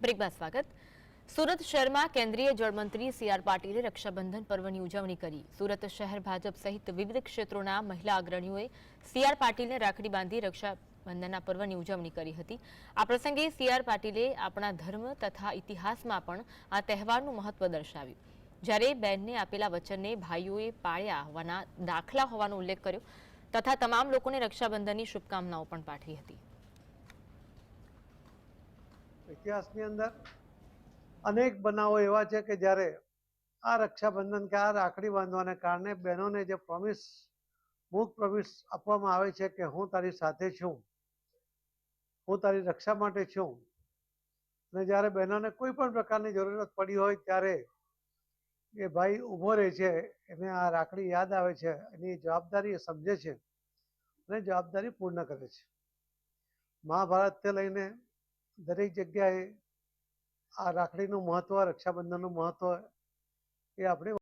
બ્રેકમાં સ્વાગત. સુરત શહેરમાં કેન્દ્રીય જળમંત્રી સી આર પાટીલે રક્ષાબંધન પર્વની ઉજવણી કરી. સુરત શહેર ભાજપ સહિત વિવિધ ક્ષેત્રોના મહિલા અગ્રણીઓએ સી આર પાટીલને રાખડી બાંધી રક્ષાબંધનના પર્વની ઉજવણી કરી હતી. આ પ્રસંગે સી આર પાટીલે આપણા ધર્મ તથા ઇતિહાસમાં પણ આ તહેવારનું મહત્વ દર્શાવ્યું. જ્યારે બહેનને આપેલા વચનને ભાઈઓએ પાળ્યા હોવાના દાખલા હોવાનો ઉલ્લેખ કર્યો, તથા તમામ લોકોને રક્ષાબંધનની શુભકામનાઓ પણ પાઠવી હતી. ઇતિહાસની અંદર અનેક બનાવો એવા છે કે જ્યારે આ રક્ષાબંધન કે આ રાખડી બાંધવાને કારણે બહેનોને જે પ્રોમિસ મૂક પ્રોમિસ આપવામાં આવે છે કે હું તારી સાથે છું, હું તારી રક્ષા માટે છું. અને જ્યારે બહેનોને કોઈ પણ પ્રકારની જરૂરત પડી હોય ત્યારે એ ભાઈ ઊભો રહે છે, એને આ રાખડી યાદ આવે છે, એની જવાબદારી એ સમજે છે અને જવાબદારી પૂર્ણ કરે છે. મહાભારતથી લઈને દરેક જગ્યાએ આ રાખડીનું મહત્વ રક્ષાબંધનનું મહત્વ એ આપણે